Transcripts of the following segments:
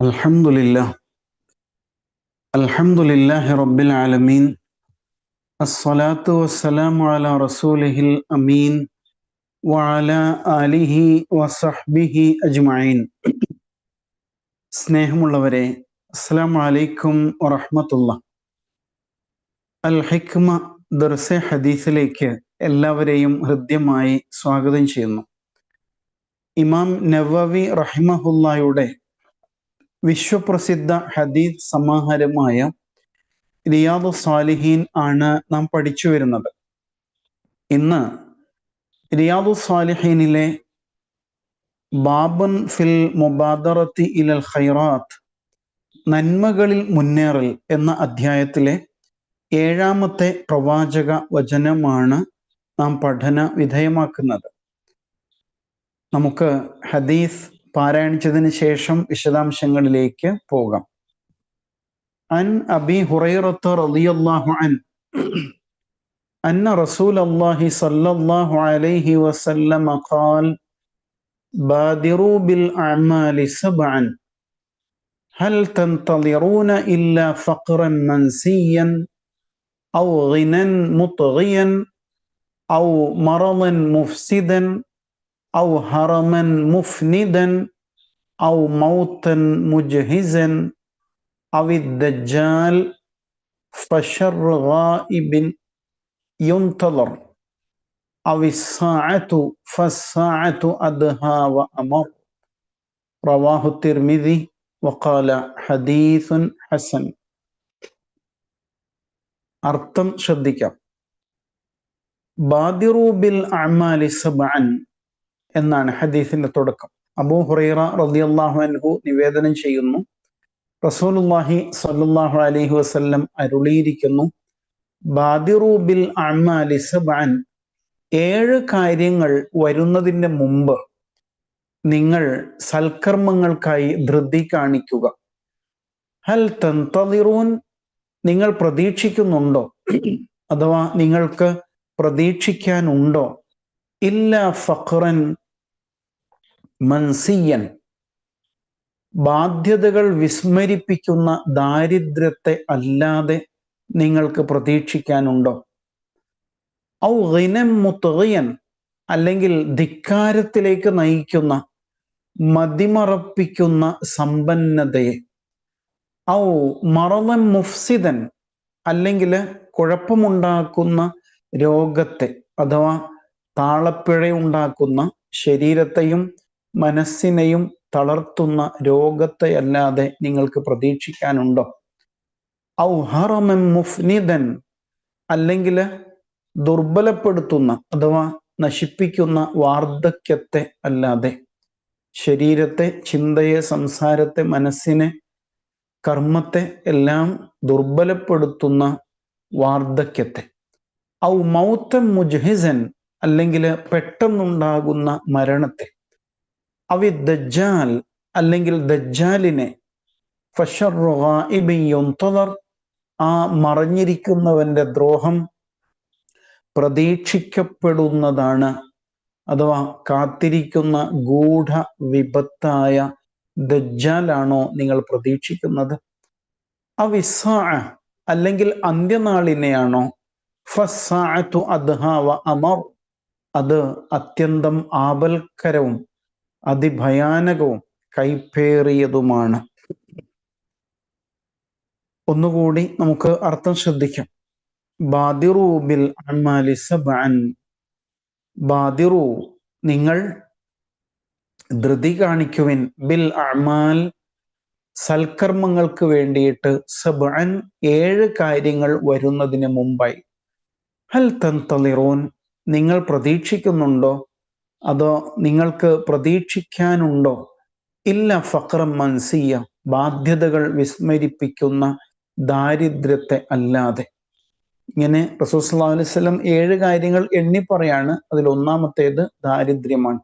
الحمد لله الحمد لله رب العالمين الصلاة والسلام على رسوله الأمين وعلى آله وصحبه أجمعين സ്നേഹമുള്ളവരെ അസ്സാം വലൈക്കും വറഹമത്തുള്ള അൽ ഹിക്മ ദർസെ ഹദീസിലേക്ക് എല്ലാവരെയും ഹൃദ്യമായി സ്വാഗതം ചെയ്യുന്നു ഇമാം നവവി റഹിമഹുല്ലായുടെ വിശ്വപ്രസിദ്ധ ഹദീസ് സമാഹാരമായ റിയാദു സാലിഹീൻ ആണ് നാം പഠിച്ചു വരുന്നത്. ഇന്ന് റിയാദു സാലിഹീനിലെ ബാബൻ ഫിൽ മുബാദറത്തി ഇലൽ ഖൈറാത്ത് നന്മകളിൽ മുന്നേറൽ എന്ന അധ്യായത്തിലെ ഏഴാമത്തെ പ്രവാചക വചനമാണ് നാം പഠന വിധേയമാക്കുന്നത്. നമുക്ക് ഹദീസ് പാരായണിച്ചതിന് ശേഷം വിശദാംശങ്ങളിലേക്ക് പോകാം അൻ അബി ഹുറൈറത്ത് റളിയല്ലാഹു അൻ أن رسول الله صلى الله عليه وسلم قال بادروا بالأعمال سبعا هل تنتظرون إلا فقرا منسيا أو غنى مطغيا أو مرضا مفسدا أو هرما مفندا أو موتا مجهزا أو الدجال فشر غائب ينتظر أو الساعة فالساعة أدهى وأمر رواه الترمذي وقال حديث حسن അർത്ഥം ശ്രദ്ധിക്കാം ബാദിറു ബിൽ അമാലി സബഅൻ എന്നാണ് ഹദീസിന്റെ തുടക്കം. അബൂ ഹുറൈറ റളിയല്ലാഹു അൻഹു നിവേദനം ചെയ്യുന്നു. റസൂലുള്ളാഹി സ്വല്ലല്ലാഹു അലൈഹി വസ്ല്ലം അരുളിയിരിക്കുന്നു ബാദിറൂബിൽ ഏഴ് കാര്യങ്ങൾ വരുന്നതിന്റെ മുമ്പ് നിങ്ങൾ സൽക്കർമ്മങ്ങൾക്കായി ധൃതി കാണിക്കുക. ഹൽ തന്തതിറൂൻ നിങ്ങൾ പ്രതീക്ഷിക്കുന്നുണ്ടോ? അഥവാ നിങ്ങൾക്ക് പ്രതീക്ഷിക്കാനുണ്ടോ? ഇല്ല ഫഖ്റൻ മൻസിയൻ. ബാധ്യതകൾ വിസ്മരിപ്പിക്കുന്ന ദാരിദ്ര്യത്തെ അല്ലാതെ നിങ്ങൾക്ക് പ്രതീക്ഷിക്കാനുണ്ടോ? ഔ ഗിനം മുത്തയൻ അല്ലെങ്കിൽ ധിക്കാരത്തിലേക്ക് നയിക്കുന്ന മതിമറപ്പിക്കുന്ന സമ്പന്നതയെ. ഔ മറവൻ മുഫ്സിദൻ അല്ലെങ്കിൽ കുഴപ്പമുണ്ടാക്കുന്ന രോഗത്തെ അഥവാ താളപ്പിഴയുണ്ടാക്കുന്ന ശരീരത്തെയും മനസ്സിനെയും തളർത്തുന്ന രോഗത്തെ അല്ലാതെ നിങ്ങൾക്ക് പ്രതീക്ഷിക്കാനുണ്ടോ? ഔ മുഫ്നിദൻ അല്ലെങ്കിൽ ദുർബലപ്പെടുത്തുന്ന അഥവാ നശിപ്പിക്കുന്ന വാർദ്ധക്യത്തെ അല്ലാതെ. ശരീരത്തെ ചിന്തയെ സംസാരത്തെ മനസ്സിനെ കർമ്മത്തെ എല്ലാം ദുർബലപ്പെടുത്തുന്ന വാർദ്ധക്യത്തെ. ഔ മൗത്തം മുജ്ഹിസൻ അല്ലെങ്കിൽ പെട്ടെന്നുണ്ടാകുന്ന മരണത്തെ. അവി ദജ്ജാൽ അല്ലെങ്കിൽ ദജ്ജാലിനെ ആ മറഞ്ഞിരിക്കുന്നവന്റെ ദ്രോഹം പ്രതീക്ഷിക്കപ്പെടുന്നതാണ്. അഥവാ കാത്തിരിക്കുന്ന ഗൂഢ വിപത്തായ ദജ്ജാലാണോ നിങ്ങൾ പ്രതീക്ഷിക്കുന്നത്? അവിസ അല്ലെങ്കിൽ അന്ത്യനാളിനെയാണോ? ഫസാഅത്തു അദ്ഹാവ അമർ. അത് അത്യന്തം ആപൽക്കരവും അതിഭയാനകവും കൈപ്പേറിയതുമാണ്. ഒന്നുകൂടി നമുക്ക് അർത്ഥം ശ്രദ്ധിക്കാം. ബാദിറു ബിൽ അമാലി സബാൻ ബാദിറു നിങ്ങൾ ധൃതി കാണിക്കുവിൻ ബിൽ അമാൽ സൽക്കർമ്മങ്ങൾക്ക് വേണ്ടിയിട്ട് സബൻ ഏഴ് കാര്യങ്ങൾ വരുന്നതിന് മുമ്പായി. ഹൽ തന്തളിറൂൻ നിങ്ങൾ പ്രതീക്ഷിക്കുന്നുണ്ടോ? അതോ നിങ്ങൾക്ക് പ്രതീക്ഷിക്കാനുണ്ടോ? ഇല്ല ഫക്രം മൻസിയ ബാധ്യതകൾ വിസ്മരിപ്പിക്കുന്ന ദാരിദ്ര്യത്തെ അല്ലാതെ. ഇങ്ങനെ റസൂസ് അലൈവലം ഏഴ് കാര്യങ്ങൾ എണ്ണി പറയാണ്. അതിൽ ഒന്നാമത്തേത് ദാരിദ്ര്യമാണ്.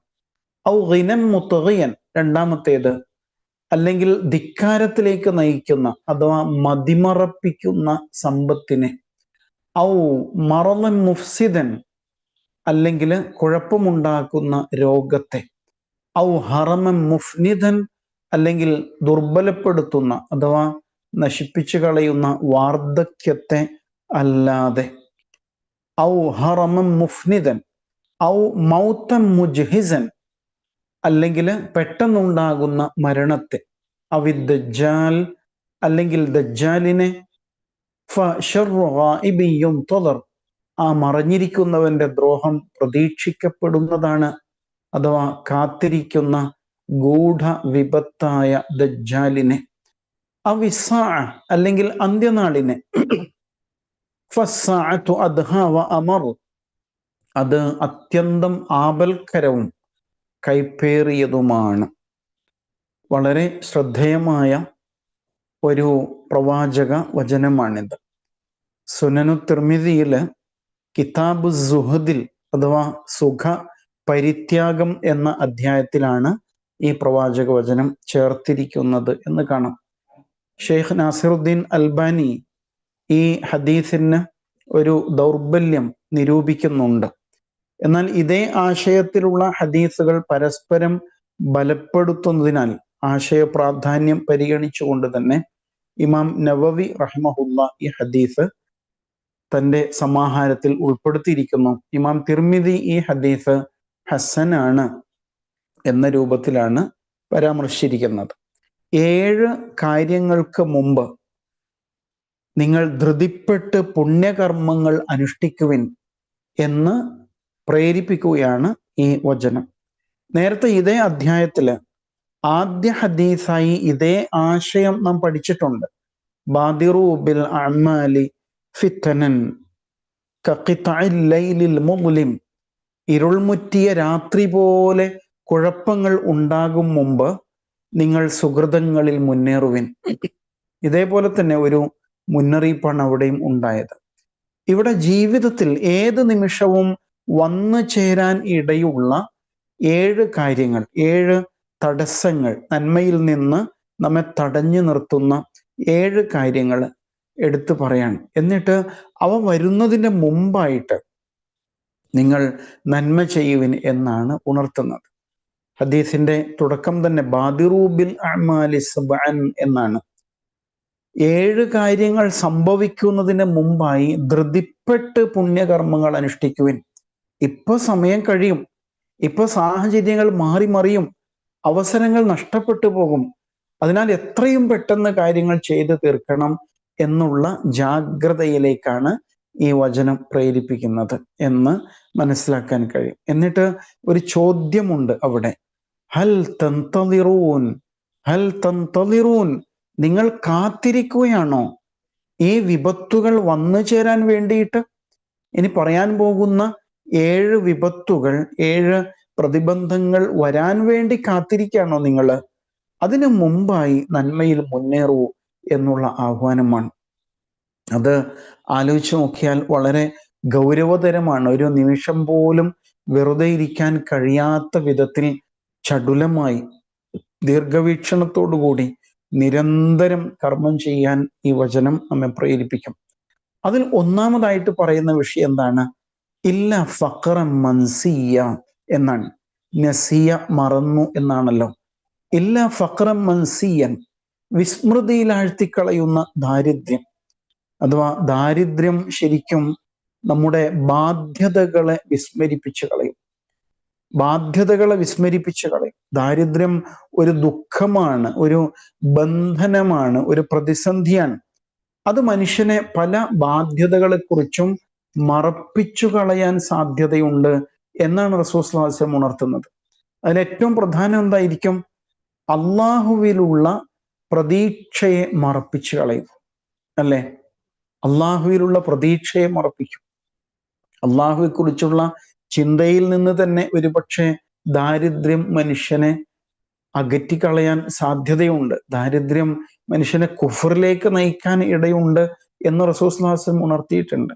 ഔ ഗിനം മുത്തകയൻ രണ്ടാമത്തേത് അല്ലെങ്കിൽ ധിക്കാരത്തിലേക്ക് നയിക്കുന്ന അഥവാ മതിമറപ്പിക്കുന്ന സമ്പത്തിനെ. ഔ മറലൻ മുഫ്സിദൻ അല്ലെങ്കിൽ കുഴപ്പമുണ്ടാക്കുന്ന രോഗത്തെ ഔ ഹറമ മുഫ്നിദൻ അല്ലെങ്കിൽ ദുർബലപ്പെടുത്തുന്ന അഥവാ നശിപ്പിച്ചു കളയുന്ന വാർദ്ധക്യത്തെ അല്ലാതെ. ഔ ഹറമ മുഫ്നിദൻ ഔ മൗത്തം മുജ്ഹിസൻ അല്ലെങ്കിൽ പെട്ടെന്നുണ്ടാകുന്ന മരണത്തെ അവി ദജ്ജാൽ അല്ലെങ്കിൽ ദജ്ജാലിനെ തുടർ ആ മറഞ്ഞിരിക്കുന്നവന്റെ ദ്രോഹം പ്രതീക്ഷിക്കപ്പെടുന്നതാണ് അഥവാ കാത്തിരിക്കുന്ന ഗൂഢ വിപത്തായ ദജ്ജാലിനെ. അവിസാ അല്ലെങ്കിൽ അന്ത്യനാളിനെ. അമർ. അത് അത്യന്തം ആപൽക്കരവും കൈപ്പേറിയതുമാണ്. വളരെ ശ്രദ്ധേയമായ ഒരു പ്രവാചക വചനമാണിത്. സുനനു തിർമിതിയിൽ കിതാബ് സുഹദിൽ അഥവാ സുഖ പരിത്യാഗം എന്ന അധ്യായത്തിലാണ് ഈ പ്രവാചക വചനം ചേർത്തിരിക്കുന്നത് എന്ന് കാണാം. ഷെയ്ഖ് നാസിറുദ്ദീൻ അൽബാനി ഈ ഹദീസിന് ഒരു ദൗർബല്യം നിരൂപിക്കുന്നുണ്ട്. എന്നാൽ ഇതേ ആശയത്തിലുള്ള ഹദീസുകൾ പരസ്പരം ബലപ്പെടുത്തുന്നതിനാൽ ആശയ പ്രാധാന്യം പരിഗണിച്ചുകൊണ്ട് തന്നെ ഇമാം നവവി റഹ്മഹുല്ല ഈ ഹദീസ് തന്റെ സമാഹാരത്തിൽ ഉൾപ്പെടുത്തിയിരിക്കുന്നു. ഇമാം തിർമിതി ഈ ഹദീസ് ഹസനാണ് എന്ന രൂപത്തിലാണ് പരാമർശിച്ചിരിക്കുന്നത്. ഏഴ് കാര്യങ്ങൾക്ക് മുമ്പ് നിങ്ങൾ ധൃതിപ്പെട്ട് പുണ്യകർമ്മങ്ങൾ അനുഷ്ഠിക്കുവിൻ എന്ന് പ്രേരിപ്പിക്കുകയാണ് ഈ വചനം. നേരത്തെ ഇതേ അധ്യായത്തിൽ ആദ്യ ഹദീസായി ഇതേ ആശയം നാം പഠിച്ചിട്ടുണ്ട്. ബാദിറു ബിൽ അമാലി ഫിത്തനൻ മുസ്ലിം ഇരുൾമുറ്റിയ രാത്രി പോലെ കുഴപ്പങ്ങൾ ഉണ്ടാകും മുമ്പ് നിങ്ങൾ സുഹൃതങ്ങളിൽ മുന്നേറുവിൻ. ഇതേപോലെ തന്നെ ഒരു മുന്നറിയിപ്പാണ് അവിടെയും ഉണ്ടായത്. ഇവിടെ ജീവിതത്തിൽ ഏത് നിമിഷവും വന്നു ചേരാൻ ഇടയുള്ള ഏഴ് കാര്യങ്ങൾ ഏഴ് തടസ്സങ്ങൾ നന്മയിൽ നിന്ന് നമ്മെ തടഞ്ഞു നിർത്തുന്ന ഏഴ് കാര്യങ്ങൾ എടുത്തു പറയാണ്. എന്നിട്ട് അവ വരുന്നതിന്റെ മുമ്പായിട്ട് നിങ്ങൾ നന്മ ചെയ്യുവിൻ എന്നാണ് ഉണർത്തുന്നത്. ഹദീസിന്റെ തുടക്കം തന്നെ ബാദിറൂബിൽ എന്നാണ്. ഏഴ് കാര്യങ്ങൾ സംഭവിക്കുന്നതിന് മുമ്പായി ധൃതിപ്പെട്ട് പുണ്യകർമ്മങ്ങൾ അനുഷ്ഠിക്കുവിൻ. ഇപ്പൊ സമയം കഴിയും. ഇപ്പൊ സാഹചര്യങ്ങൾ മാറി മറിയും. അവസരങ്ങൾ നഷ്ടപ്പെട്ടു പോകും. അതിനാൽ എത്രയും പെട്ടെന്ന് കാര്യങ്ങൾ ചെയ്തു തീർക്കണം. എന്നുള്ള ജാഗ്രതയിലേക്കാണ് ഈ വചനം പ്രേരിപ്പിക്കുന്നത് എന്ന് മനസ്സിലാക്കാൻ കഴിയും. എന്നിട്ട് ഒരു ചോദ്യമുണ്ട് അവിടെ. ഹൽ തന്തതിറൂൻ ഹൽ തന്തതിറൂൻ നിങ്ങൾ കാത്തിരിക്കുകയാണോ? ഈ വിപത്തുകൾ വന്നു ചേരാൻ വേണ്ടിയിട്ട് ഇനി പറയാൻ പോകുന്ന ഏഴ് വിപത്തുകൾ ഏഴ് പ്രതിബന്ധങ്ങൾ വരാൻ വേണ്ടി കാത്തിരിക്കുകയാണോ നിങ്ങൾ? അതിനു മുമ്പായി നന്മയിൽ മുന്നേറൂ എന്നുള്ള ആഹ്വാനമാണ്. അത് ആലോചിച്ച് നോക്കിയാൽ വളരെ ഗൗരവതരമാണ്. ഒരു നിമിഷം പോലും വെറുതെ ഇരിക്കാൻ കഴിയാത്ത വിധത്തിൽ ചടുലമായി ദീർഘവീക്ഷണത്തോടുകൂടി നിരന്തരം കർമ്മം ചെയ്യാൻ ഈ വചനം നമ്മെ പ്രേരിപ്പിക്കും. അതിൽ ഒന്നാമതായിട്ട് പറയുന്ന വിഷയം എന്താണ്? ഇല്ല ഫക്ര മൻസിയ എന്നാണ്. നസിയ മറന്നു എന്നാണല്ലോ. ഇല്ല ഫക്ര മൻസിയൻ വിസ്മൃതിയിലാഴ്ത്തിക്കളയുന്ന ദാരിദ്ര്യം. അഥവാ ദാരിദ്ര്യം ശരിക്കും നമ്മുടെ ബാധ്യതകളെ വിസ്മരിപ്പിച്ചു കളയും. ബാധ്യതകളെ വിസ്മരിപ്പിച്ചു കളയും. ദാരിദ്ര്യം ഒരു ദുഃഖമാണ് ഒരു ബന്ധനമാണ് ഒരു പ്രതിസന്ധിയാണ്. അത് മനുഷ്യനെ പല ബാധ്യതകളെക്കുറിച്ചും മറപ്പിച്ചു കളയാൻ സാധ്യതയുണ്ട് എന്നാണ് റസൂസ്ലാസ്യം ഉണർത്തുന്നത്. അതിൽ ഏറ്റവും പ്രധാനം എന്തായിരിക്കും? അള്ളാഹുവിലുള്ള പ്രതീക്ഷയെ മറപ്പിച്ചു കളയും. അല്ലേ? അള്ളാഹുവിലുള്ള പ്രതീക്ഷയെ മറപ്പിക്കും. അള്ളാഹുവെ കുറിച്ചുള്ള ചിന്തയിൽ നിന്ന് തന്നെ ഒരുപക്ഷെ ദാരിദ്ര്യം മനുഷ്യനെ അകറ്റിക്കളയാൻ സാധ്യതയുണ്ട്. ദാരിദ്ര്യം മനുഷ്യനെ കുഫറിലേക്ക് നയിക്കാൻ ഇടയുണ്ട് എന്ന് റസൂസ്ലാസം ഉണർത്തിയിട്ടുണ്ട്.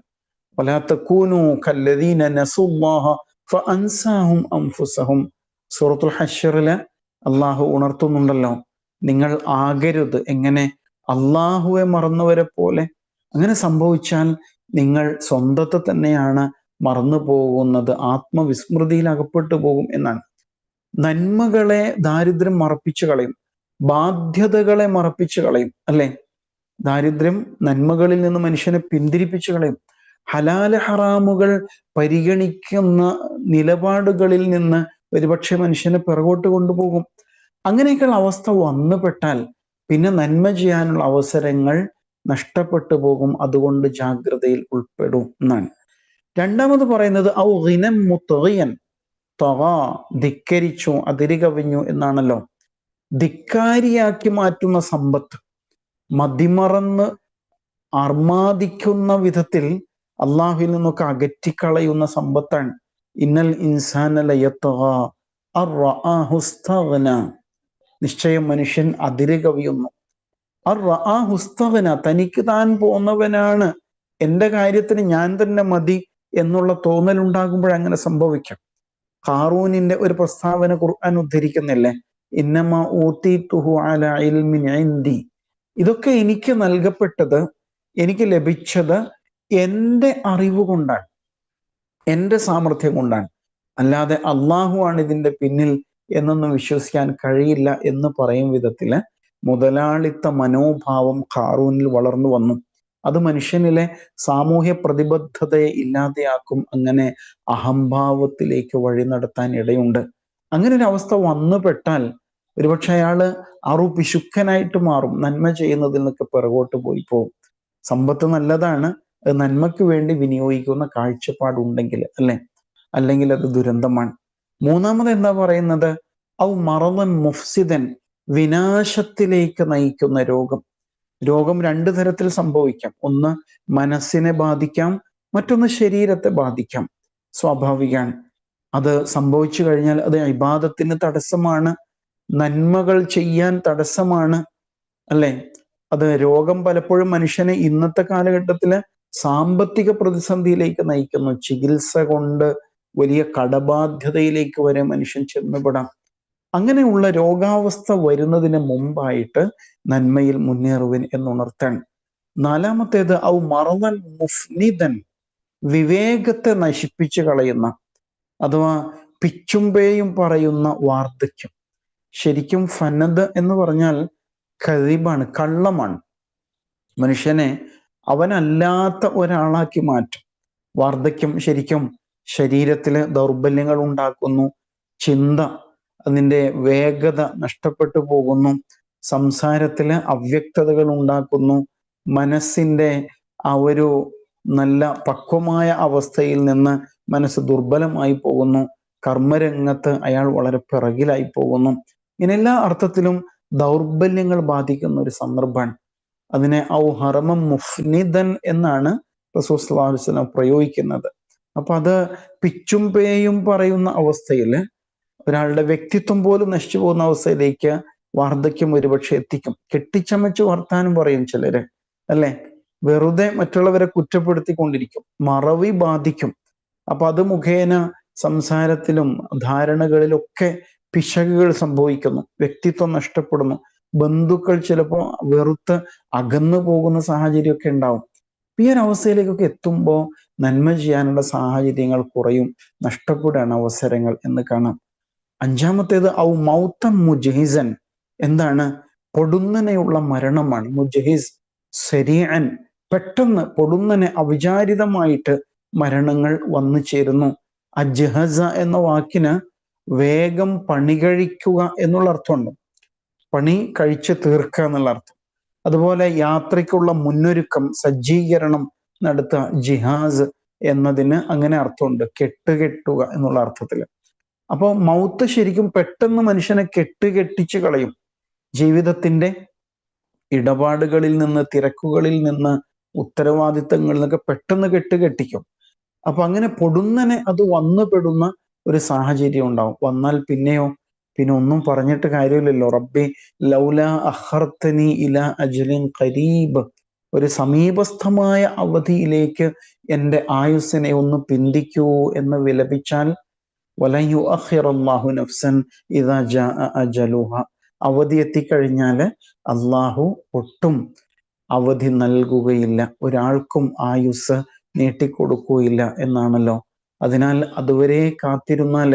സൂറത്തുൽ ഹഷറിൽ അള്ളാഹു ഉണർത്തുന്നുണ്ടല്ലോ നിങ്ങൾ ആകരുത്. എങ്ങനെ? അള്ളാഹുവെ മറന്നവരെ പോലെ. അങ്ങനെ സംഭവിച്ചാൽ നിങ്ങൾ സ്വന്തത്തെ തന്നെയാണ് മറന്നു പോകുന്നത്. ആത്മവിസ്മൃതിയിൽ അകപ്പെട്ടു പോകും എന്നാണ്. നന്മകളെ ദാരിദ്ര്യം മറപ്പിച്ചു കളയും. ബാധ്യതകളെ മറപ്പിച്ചു കളയും. അല്ലെ? ദാരിദ്ര്യം നന്മകളിൽ നിന്ന് മനുഷ്യനെ പിന്തിരിപ്പിച്ചു കളയും. ഹലാല ഹറാമുകൾ പരിഗണിക്കുന്ന നിലപാടുകളിൽ നിന്ന് ഒരുപക്ഷെ മനുഷ്യനെ പിറകോട്ട് കൊണ്ടുപോകും. അങ്ങനെയൊക്കെയുള്ള അവസ്ഥ വന്നുപെട്ടാൽ പിന്നെ നന്മ ചെയ്യാനുള്ള അവസരങ്ങൾ നഷ്ടപ്പെട്ടു പോകും. അതുകൊണ്ട് ജാഗ്രതയിൽ ഉൾപ്പെടും എന്നാണ്. രണ്ടാമത് പറയുന്നത് ഔ ഗിനം മുത്തയൻ തൊക ധിക്കരിച്ചു അതിരി കവിഞ്ഞു എന്നാണല്ലോ. ധിക്കാരിയാക്കി മാറ്റുന്ന സമ്പത്ത്. മതിമറന്ന് അർമാദിക്കുന്ന വിധത്തിൽ അള്ളാഹുവിൽ നിന്നൊക്കെ അകറ്റിക്കളയുന്ന സമ്പത്താണ്. ഇന്നൽ ഇൻസാനലയത്തുക നിശ്ചയം മനുഷ്യൻ അതിര് കവിയുന്നു. ഹുസ്തവന തനിക്ക് താൻ പോന്നവനാണ്. എന്റെ കാര്യത്തിന് ഞാൻ തന്നെ മതി എന്നുള്ള തോന്നൽ ഉണ്ടാകുമ്പോൾ അങ്ങനെ സംഭവിക്കാം. ഖാറൂനിന്റെ ഒരു പ്രസ്താവന ഖുർആൻ ഉദ്ധരിക്കുന്നില്ലേ? ഇന്നമ ഊത്തി തുഹു ഇതൊക്കെ എനിക്ക് നൽകപ്പെട്ടത് എനിക്ക് ലഭിച്ചത് എന്റെ അറിവ് കൊണ്ടാണ്. എന്റെ സാമർഥ്യം കൊണ്ടാണ്. അല്ലാതെ അള്ളാഹു ആണ് ഇതിന്റെ പിന്നിൽ എന്നൊന്നും വിശ്വസിക്കാൻ കഴിയില്ല എന്ന് പറയും വിധത്തിൽ മുതലാളിത്ത മനോഭാവം ഖാറൂനിൽ വളർന്നു വന്നു. അത് മനുഷ്യനിലെ സാമൂഹ്യ പ്രതിബദ്ധതയെ ഇല്ലാതെയാക്കും അങ്ങനെ അഹംഭാവത്തിലേക്ക് വഴി നടത്താൻ ഇടയുണ്ട്. അങ്ങനെ ഒരു അവസ്ഥ വന്നുപെട്ടാൽ ഒരുപക്ഷെ അയാൾ അറു പിശുക്കനായിട്ട് മാറും നന്മ ചെയ്യുന്നതിൽ നിന്നൊക്കെ പിറകോട്ട് പോയി പോകും. സമ്പത്ത് നല്ലതാണ് അത് നന്മയ്ക്ക് വേണ്ടി വിനിയോഗിക്കുന്ന കാഴ്ചപ്പാടുണ്ടെങ്കിൽ അല്ലെ? അല്ലെങ്കിൽ അത് ദുരന്തമാണ്. മൂന്നാമത് എന്താ പറയുന്നത്? ഔ മറവൻ മുഫ്സിദൻ വിനാശത്തിലേക്ക് നയിക്കുന്ന രോഗം. രോഗം രണ്ടു തരത്തിൽ സംഭവിക്കാം. ഒന്ന് മനസ്സിനെ ബാധിക്കാം. മറ്റൊന്ന് ശരീരത്തെ ബാധിക്കാം. സ്വാഭാവികമാണ് അത് സംഭവിച്ചു കഴിഞ്ഞാൽ അത് ഇബാദത്തിന് തടസ്സമാണ്. നന്മകൾ ചെയ്യാൻ തടസ്സമാണ്. അല്ലെ? അത് രോഗം പലപ്പോഴും മനുഷ്യനെ ഇന്നത്തെ കാലഘട്ടത്തിൽ സാമ്പത്തിക പ്രതിസന്ധിയിലേക്ക് നയിക്കുന്നു. ചികിത്സ കൊണ്ട് വലിയ കടബാധ്യതയിലേക്ക് വരെ മനുഷ്യൻ ചെന്നുപെടാം. അങ്ങനെയുള്ള രോഗാവസ്ഥ വരുന്നതിന് മുമ്പായിട്ട് നന്മയിൽ മുന്നേറുവിൻ എന്നുണർത്തണം നാലാമത്തേത് ഔ മറവൻ മുഫ്നിതൻ വിവേകത്തെ നശിപ്പിച്ചു കളയുന്ന അഥവാ പിച്ചുമ്പേയും പറയുന്ന വാർദ്ധക്യം. ശരിക്കും ഫനദ് എന്ന് പറഞ്ഞാൽ ഖരീബാണ് കള്ളമാണ്. മനുഷ്യനെ അവനല്ലാത്ത ഒരാളാക്കി മാറ്റും. വാർദ്ധക്യം ശരിക്കും ശരീരത്തിൽ ദൗർബല്യങ്ങൾ ഉണ്ടാക്കുന്നു. ചിന്ത അതിന്റെ വേഗത നഷ്ടപ്പെട്ടു പോകുന്നു. സംസാരത്തിൽ അവ്യക്തതകൾ ഉണ്ടാക്കുന്നു. മനസ്സിന്റെ ആ ഒരു നല്ല പക്വമായ അവസ്ഥയിൽ നിന്ന് മനസ്സ് ദുർബലമായി പോകുന്നു. കർമ്മരംഗത്ത് അയാൾ വളരെ പിറകിലായി പോകുന്നു. ഇങ്ങനെ എല്ലാ അർത്ഥത്തിലും ദൗർബല്യങ്ങൾ ബാധിക്കുന്ന ഒരു സന്ദർഭമാണ്. അതിനെ ഔ ഹറമം മുഫ്നിദൻ എന്നാണ് റസൂസ് അലൈഹി പ്രയോഗിക്കുന്നത്. അപ്പൊ അത് പിച്ചും പേയും പറയുന്ന അവസ്ഥയിൽ ഒരാളുടെ വ്യക്തിത്വം പോലും നശിച്ചു പോകുന്ന അവസ്ഥയിലേക്ക് വാർദ്ധക്യം ഒരുപക്ഷെ എത്തിക്കും. കെട്ടിച്ചമച്ച് വർത്താനം പറയും ചിലര് അല്ലെ? വെറുതെ മറ്റുള്ളവരെ കുറ്റപ്പെടുത്തിക്കൊണ്ടിരിക്കും മറവി ബാധിക്കും. അപ്പൊ അത് മുഖേന സംസാരത്തിലും ധാരണകളിലൊക്കെ പിശകുകൾ സംഭവിക്കുന്നു വ്യക്തിത്വം നഷ്ടപ്പെടുന്നു. ബന്ധുക്കൾ ചിലപ്പോൾ വെറുത്ത് അകന്നു പോകുന്ന സാഹചര്യമൊക്കെ ഉണ്ടാവും. ഈ ഒരു അവസ്ഥയിലേക്കൊക്കെ എത്തുമ്പോൾ നന്മ ചെയ്യാനുള്ള സാഹചര്യങ്ങൾ കുറയും നഷ്ടപ്പെടുകയാണ് അവസരങ്ങൾ എന്ന് കാണാം. അഞ്ചാമത്തേത് ഔ മൗത്തം മുജഹിസൻ. എന്താണ്? പൊടുന്നനെയുള്ള മരണമാണ്. മുജഹിസ് സരിയൻ പെട്ടെന്ന് പൊടുന്നനെ അവിചാരിതമായിട്ട് മരണങ്ങൾ വന്നു ചേരുന്നു. അജഹസ എന്ന വാക്കിന് വേഗം പണി കഴിക്കുക എന്നുള്ള അർത്ഥമുണ്ട്. പണി കഴിച്ച് തീർക്കുക എന്നുള്ള അർത്ഥം. അതുപോലെ യാത്രയ്ക്കുള്ള മുന്നൊരുക്കം സജ്ജീകരണം നടത്തുക ജിഹാസ് എന്നതിന് അങ്ങനെ അർത്ഥമുണ്ട്. കെട്ടുകെട്ടുക എന്നുള്ള അർത്ഥത്തിൽ അപ്പോൾ മൗത്ത് ശരിക്കും പെട്ടെന്ന് മനുഷ്യനെ കെട്ടുകെട്ടിച്ച് കളയും. ജീവിതത്തിന്റെ ഇടപാടുകളിൽ നിന്ന് തിരക്കുകളിൽ നിന്ന് ഉത്തരവാദിത്തങ്ങളിൽ നിന്നൊക്കെ പെട്ടെന്ന് കെട്ടുകെട്ടിക്കും. അപ്പൊ അങ്ങനെ പൊടുന്നനെ അത് വന്നുപെടുന്ന ഒരു സാഹചര്യം ഉണ്ടാവും. വന്നാൽ പിന്നെയോ പിന്നെ ഒന്നും പറഞ്ഞിട്ട് കാര്യമില്ലല്ലോ. റബ്ബി ലൗല അഹർത്തനി ഇല അജലിൻ കരീബ് ഒരു സമീപസ്ഥമായ അവധിയിലേക്ക് എന്റെ ആയുസ്സിനെ ഒന്ന് പിന്തിക്കൂ എന്ന് വിലപിച്ചാൽ വലയു അഹിറല്ലാഹു നഫ്സൻ ഇതാ അജലുഹ. അവധി എത്തിക്കഴിഞ്ഞാൽ അള്ളാഹു ഒട്ടും അവധി നൽകുകയില്ല. ഒരാൾക്കും ആയുസ് നീട്ടിക്കൊടുക്കുകയില്ല എന്നാണല്ലോ. അതിനാൽ അതുവരെ കാത്തിരുന്നാൽ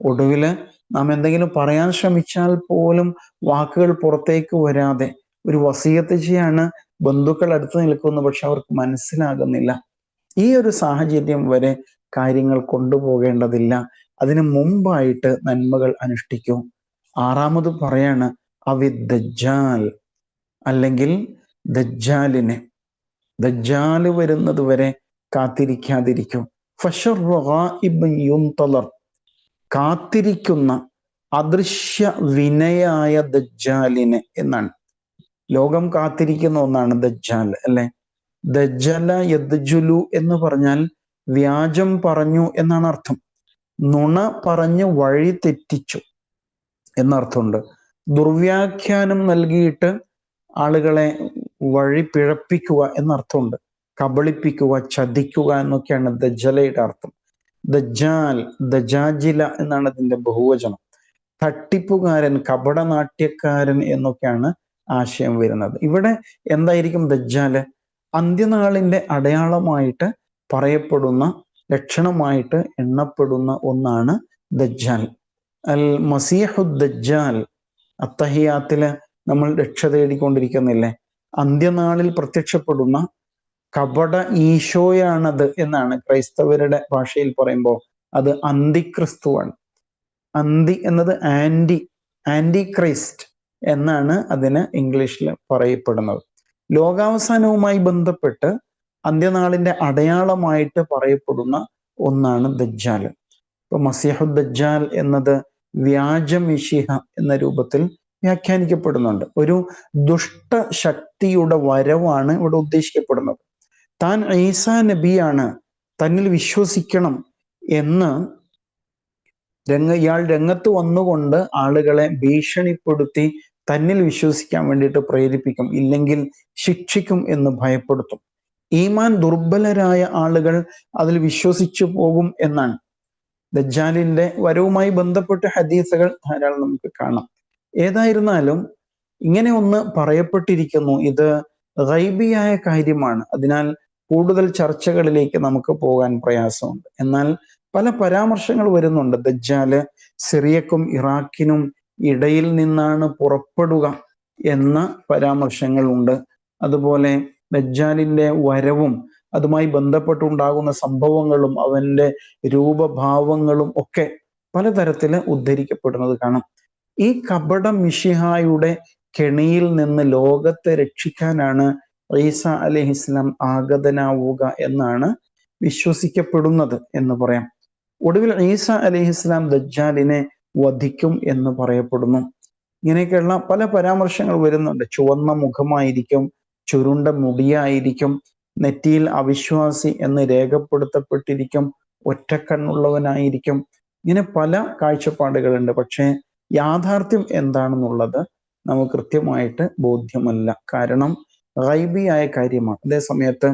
ഒടുവിൽ നാം എന്തെങ്കിലും പറയാൻ ശ്രമിച്ചാൽ പോലും വാക്കുകൾ പുറത്തേക്ക് വരാതെ ഒരു വസീയത്ത് ചെയ്യാണ് ബന്ധുക്കൾ അടുത്ത് നിൽക്കുന്നു പക്ഷെ അവർക്ക് മനസ്സിലാകുന്നില്ല. ഈ ഒരു സാഹചര്യം വരെ കാര്യങ്ങൾ കൊണ്ടുപോകേണ്ടതില്ല. അതിനു മുമ്പായിട്ട് നന്മകൾ അനുഷ്ഠിക്കൂ. ആറാമത് പറയാണ് അവി ദജ്ജാൽ അല്ലെങ്കിൽ ദജ്ജാലിനെ. ദജ്ജാൽ വരുന്നത് വരെ കാത്തിരിക്കാതിരിക്കും. കാത്തിരിക്കുന്ന അദൃശ്യ വിനയായ ദജ്ജാലിനെ എന്നാണ്. ലോകം കാത്തിരിക്കുന്ന ഒന്നാണ് ദജ്ജാൽ അല്ലെ? ദജ്ജല യദ്ജുലു എന്ന് പറഞ്ഞാൽ വ്യാജം പറഞ്ഞു എന്നാണ് അർത്ഥം. നുണ പറഞ്ഞ് വഴി തെറ്റിച്ചു എന്നർത്ഥമുണ്ട്. ദുർവ്യാഖ്യാനം നൽകിയിട്ട് ആളുകളെ വഴി പിഴപ്പിക്കുക എന്നർത്ഥമുണ്ട്. കബളിപ്പിക്കുക ചതിക്കുക എന്നൊക്കെയാണ് ദജ്ജലയുടെ അർത്ഥം. ദജാജില എന്നാണ് അതിന്റെ ബഹുവചനം. തട്ടിപ്പുകാരൻ കപടനാട്യക്കാരൻ എന്നൊക്കെയാണ് ആശയം വരുന്നത്. ഇവിടെ എന്തായിരിക്കും ദജ്ജാൽ അന്ത്യനാളിന്റെ അടയാളമായിട്ട് പറയപ്പെടുന്ന ലക്ഷണമായിട്ട് എണ്ണപ്പെടുന്ന ഒന്നാണ് ദജ്ജാൽ അൽ മസീഹു ദജ്ജാൽ അത്തഹിയാത്തിൽ നമ്മൾ രക്ഷ തേടിക്കൊണ്ടിരിക്കുന്നില്ലേ? അന്ത്യനാളിൽ പ്രത്യക്ഷപ്പെടുന്ന കപട ഈശോയാണത് എന്നാണ് ക്രൈസ്തവരുടെ ഭാഷയിൽ പറയുമ്പോൾ അത് അന്തിക്രിസ്തുവാണ്. അന്തി എന്നത് ആന്റി ആന്റി ക്രൈസ്റ്റ് എന്നാണ് അതിന് ഇംഗ്ലീഷിൽ പറയപ്പെടുന്നത്. ലോകാവസാനവുമായി ബന്ധപ്പെട്ട് അന്ത്യനാളിന്റെ അടയാളമായിട്ട് പറയപ്പെടുന്ന ഒന്നാണ് ദജ്ജാൽ. ഇപ്പൊ മസിഹു ദജ്ജാൽ എന്നത് വ്യാജമിഷിഹ എന്ന രൂപത്തിൽ വ്യാഖ്യാനിക്കപ്പെടുന്നുണ്ട്. ഒരു ദുഷ്ടശക്തിയുടെ വരവാണ് ഇവിടെ ഉദ്ദേശിക്കപ്പെടുന്നത്. താൻ ഈസാ നബിയാണ് തന്നിൽ വിശ്വസിക്കണം എന്ന് രംഗ ഇയാൾ രംഗത്ത് വന്നുകൊണ്ട് ആളുകളെ ഭീഷണിപ്പെടുത്തി തന്നിൽ വിശ്വസിക്കാൻ വേണ്ടിയിട്ട് പ്രേരിപ്പിക്കും ഇല്ലെങ്കിൽ ശിക്ഷിക്കും എന്ന് ഭയപ്പെടുത്തും. ഈമാൻ ദുർബലരായ ആളുകൾ അതിൽ വിശ്വസിച്ചു പോകും എന്നാണ്. ദജ്ജാലിന്റെ വരവുമായി ബന്ധപ്പെട്ട ഹദീസുകൾ ധാരാളം നമുക്ക് കാണാം. ഏതായിരുന്നാലും ഇങ്ങനെ ഒന്ന് പറയപ്പെട്ടിരിക്കുന്നു ഇത് ഗൈബിയായ കാര്യമാണ്. അതിനാൽ കൂടുതൽ ചർച്ചകളിലേക്ക് നമുക്ക് പോകാൻ പ്രയാസമുണ്ട്. എന്നാൽ പല പരാമർശങ്ങൾ വരുന്നുണ്ട്. ദജ്ജാൽ സിറിയക്കും ഇറാഖിനും ഇടയിൽ നിന്നാണ് പുറപ്പെടുക എന്ന പരാമർശങ്ങളുണ്ട് അതുപോലെ ദജ്ജാലിന്റെ വരവും അതുമായി ബന്ധപ്പെട്ടുണ്ടാകുന്ന സംഭവങ്ങളും അവന്റെ രൂപഭാവങ്ങളും ഒക്കെ പലതരത്തിൽ ഉദ്ധരിക്കപ്പെടുന്നത് കാണാം. ഈ കപട മിഷിഹായുടെ കെണിയിൽ നിന്ന് ലോകത്തെ രക്ഷിക്കാനാണ് ഈസ അലഹിസ്ലാം ആഗതനാവുക എന്നാണ് വിശ്വസിക്കപ്പെടുന്നത് എന്ന് പറയാം. ഒടുവിൽ ഈസ അലഹിസ്ലാം ദജ്ജാലിനെ വധിക്കും എന്ന് പറയപ്പെടുന്നു. ഇങ്ങനെയൊക്കെയുള്ള പല പരാമർശങ്ങൾ വരുന്നുണ്ട്. ചുവന്ന മുഖമായിരിക്കും ചുരുണ്ട മുടിയായിരിക്കും നെറ്റിയിൽ അവിശ്വാസി എന്ന് രേഖപ്പെടുത്തപ്പെട്ടിരിക്കും ഒറ്റക്കണ്ണുള്ളവനായിരിക്കും. ഇങ്ങനെ പല കാഴ്ചപ്പാടുകളുണ്ട്. പക്ഷേ യാഥാർത്ഥ്യം എന്താണെന്നുള്ളത് നമുക്ക് കൃത്യമായിട്ട് ബോധ്യമല്ല. കാരണം ഗൈബിയായ കാര്യമാണ്. അതേ സമയത്ത്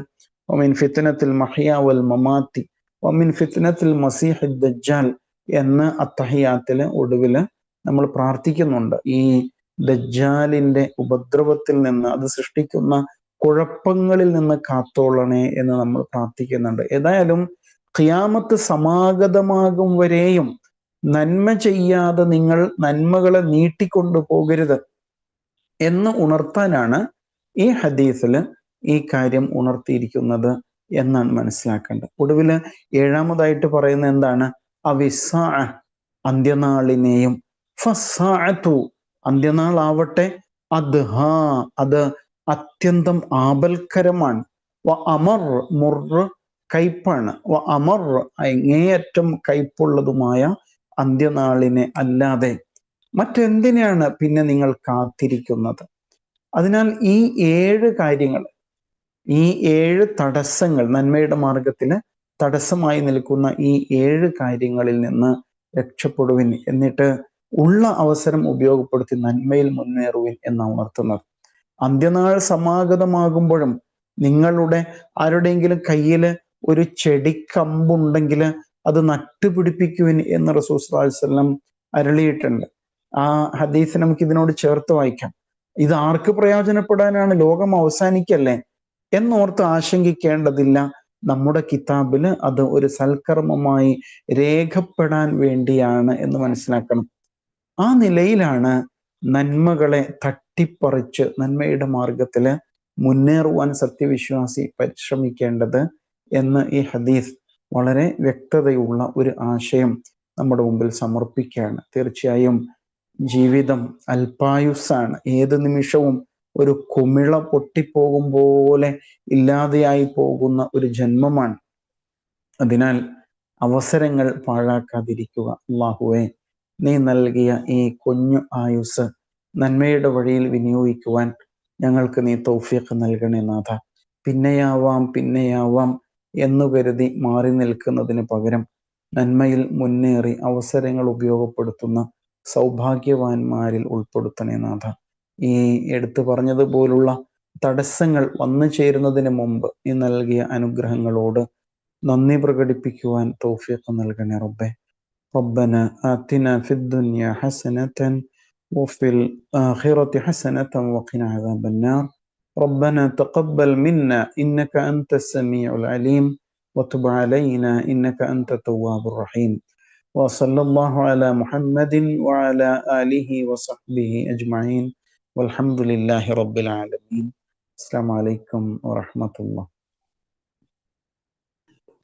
ഒമിൻ ഫിത്തനത്തിൽ മഹിയാവൽ മമാത്തി ഒമിൻ ഫിത്തനത്തിൽ മസീഹ് എന്ന് അത്തഹിയാത്തിൽ ഒടുവിൽ നമ്മൾ പ്രാർത്ഥിക്കുന്നുണ്ട്. ഈ ദജ്ജാലിന്റെ ഉപദ്രവത്തിൽ നിന്ന് അത് സൃഷ്ടിക്കുന്ന കുഴപ്പങ്ങളിൽ നിന്ന് കാത്തോളണേ എന്ന് നമ്മൾ പ്രാർത്ഥിക്കുന്നുണ്ട്. ഏതായാലും ഖിയാമത്ത് സമാഗതമാകും വരെയും നന്മ ചെയ്യാതെ നിങ്ങൾ നന്മകളെ നീട്ടിക്കൊണ്ടു പോകരുത് എന്ന് ഉണർത്താനാണ് ഈ ഹദീസിൽ ഈ കാര്യം ഉണർത്തിയിരിക്കുന്നത് എന്നാണ് മനസ്സിലാക്കേണ്ടത്. ഒടുവിൽ ഏഴാമതായിട്ട് പറയുന്ന എന്താണ്? അവിസ അന്ത്യനാളിനെയും അന്ത്യനാൾ അന്ത്യനാളാവട്ടെ അത് ഹാ അത് അത്യന്തം ആപൽക്കരമാണ്. വ അമർ മുറ് കയ്പാണ് വ അമർ അങ്ങേയറ്റം കയ്പുള്ളതുമായ അന്ത്യനാളിനെ അല്ലാതെ. മറ്റെന്തിനാണ് പിന്നെ നിങ്ങൾ കാത്തിരിക്കുന്നത്? അതിനാൽ ഈ ഏഴ് കാര്യങ്ങൾ ഈ ഏഴ് തടസ്സങ്ങൾ നന്മയുടെ മാർഗത്തിന് തടസ്സമായി നിൽക്കുന്ന ഈ ഏഴ് കാര്യങ്ങളിൽ നിന്ന് രക്ഷപ്പെടുവിൻ എന്നിട്ട് ഉള്ള അവസരം ഉപയോഗപ്പെടുത്തി നന്മയിൽ മുന്നേറുവിൻ എന്നാണ് ഉണർത്തുന്നത് അന്ത്യനാൾ സമാഗതമാകുമ്പോഴും നിങ്ങളുടെ ആരുടെയെങ്കിലും കയ്യിൽ ഒരു ചെടിക്കമ്പുണ്ടെങ്കിൽ അത് നട്ടുപിടിപ്പിക്കുവിൻ എന്ന് റസൂസ് വല്ലം അരളിയിട്ടുണ്ട്. ആ ഹദീസ് നമുക്ക് ഇതിനോട് ചേർത്ത് വായിക്കാം. ഇത് ആർക്ക് പ്രയോജനപ്പെടാനാണ്? ലോകം അവസാനിക്കല്ലേ? എന്നോർത്ത് ആശങ്കിക്കേണ്ടതില്ല നമ്മുടെ കിതാബിൽ അത് ഒരു സൽക്കർമ്മമായി രേഖപ്പെടാൻ വേണ്ടിയാണ് എന്ന് മനസ്സിലാക്കണം. ആ നിലയിലാണ് നന്മകളെ തട്ടിപ്പറിച്ച് നന്മയുടെ മാർഗത്തിൽ മുന്നേറുവാൻ സത്യവിശ്വാസി പരിശ്രമിക്കേണ്ടത് എന്ന് ഈ ഹദീസ് വളരെ വ്യക്തതയുള്ള ഒരു ആശയം നമ്മുടെ മുമ്പിൽ സമർപ്പിക്കുകയാണ്. തീർച്ചയായും ജീവിതം അല്പായുസ്സാണ് ഏത് നിമിഷവും ഒരു കുമിള പൊട്ടിപ്പോകും പോലെ ഇല്ലാതെയായി പോകുന്ന ഒരു ജന്മമാണ്. അതിനാൽ അവസരങ്ങൾ പാഴാക്കാതിരിക്കുക. അള്ളാഹുവെ നീ നൽകിയ ഈ കുഞ്ഞു ആയുസ് നന്മയുടെ വഴിയിൽ വിനിയോഗിക്കുവാൻ ഞങ്ങൾക്ക് നീ തൗഫീഖ് നൽകണേ നാഥ. പിന്നെയാവാം പിന്നെയാവാം എന്ന് കരുതി മാറി നിൽക്കുന്നതിന് പകരം നന്മയിൽ മുന്നേറി അവസരങ്ങൾ ഉപയോഗപ്പെടുത്തുന്ന സൗഭാഗ്യവാന്മാരിൽ ഉൾപ്പെടുത്തണേ നാഥ ഈ എടുത്തു പറഞ്ഞതുപോലുള്ള തടസ്സങ്ങൾ വന്നു ചേരുന്നതിന് മുമ്പ് നീ നൽകിയ അനുഗ്രഹങ്ങളോട് നന്ദി പ്രകടിപ്പിക്കുവാൻ തൗഫീഖ് നൽകണേ റബ്ബെ ربنا آتنا في الدنيا حسنة وفي الآخرة حسنة وقنا عذاب النار ربنا تقبل منا إنك أنت السميع العليم وتب علينا إنك أنت التواب الرحيم وصلى الله على محمد وعلى آله وصحبه أجمعين والحمد لله رب العالمين. السلام عليكم ورحمة الله.